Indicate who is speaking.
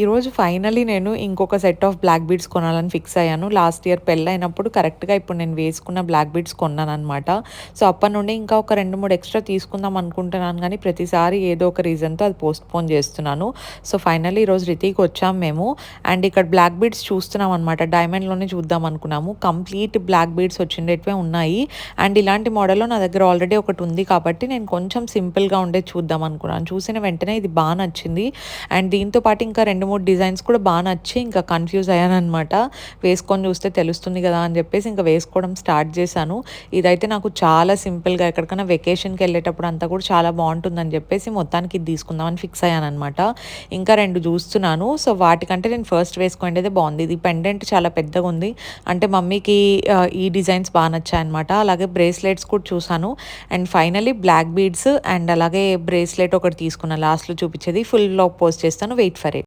Speaker 1: ఈరోజు ఫైనలీ నేను ఇంకొక సెట్ ఆఫ్ బ్లాక్ బీడ్స్ కొనాలని ఫిక్స్ అయ్యాను. లాస్ట్ ఇయర్ పెళ్ళైనప్పుడు కరెక్ట్గా ఇప్పుడు నేను వేసుకున్న బ్లాక్ బీడ్స్ కొన్నాను అనమాట సో అప్పటి నుండి ఇంకా ఒక రెండు మూడు ఎక్స్ట్రా తీసుకుందాం అనుకుంటున్నాను కానీ ప్రతిసారి ఏదో ఒక రీజన్తో అది పోస్ట్ పోన్ చేస్తున్నాను సో ఫైనల్లీ ఈరోజు రితీకి వచ్చాం మేము. అండ్ ఇక్కడ బ్లాక్ బీడ్స్ చూస్తున్నాం అనమాట డైమండ్లోనే చూద్దాం అనుకున్నాము. కంప్లీట్ బ్లాక్ బీడ్స్ వచ్చిండేటివే ఉన్నాయి. అండ్ ఇలాంటి మోడల్లో నా దగ్గర ఆల్రెడీ ఒకటి ఉంది కాబట్టి నేను కొంచెం సింపుల్గా ఉండే చూద్దాం అనుకున్నాను. చూసిన వెంటనే ఇది బాగా నచ్చింది. అండ్ దీంతో పాటు ఇంకా రెండు మూడు డిజైన్స్ కూడా బాగా నచ్చి ఇంకా కన్ఫ్యూజ్ అయ్యానమాట వేసుకొని చూస్తే తెలుస్తుంది కదా అని చెప్పేసి ఇంకా వేసుకోవడం స్టార్ట్ చేశాను. ఇదైతే నాకు చాలా సింపుల్గా ఎక్కడికైనా వెకేషన్కి వెళ్ళేటప్పుడు అంతా కూడా చాలా బాగుంటుందని చెప్పేసి మొత్తానికి ఇది తీసుకుందామని ఫిక్స్ అయ్యానమాట ఇంకా రెండు చూస్తున్నాను. సో వాటికంటే నేను ఫస్ట్ వేసుకునేది బాగుంది. ఇది పెండెంట్ చాలా పెద్దగా ఉంది. అంటే మమ్మీకి ఈ డిజైన్స్ బాగా నచ్చాయన్నమాట. అలాగే బ్రేస్లెట్స్ కూడా చూసాను and finally black beads and అలాగే బ్రేస్లెట్ ఒకటి తీసుకున్నాను లాస్ట్లో చూపించేది. ఫుల్ లాక్ పోస్ట్ చేస్తాను. Wait for it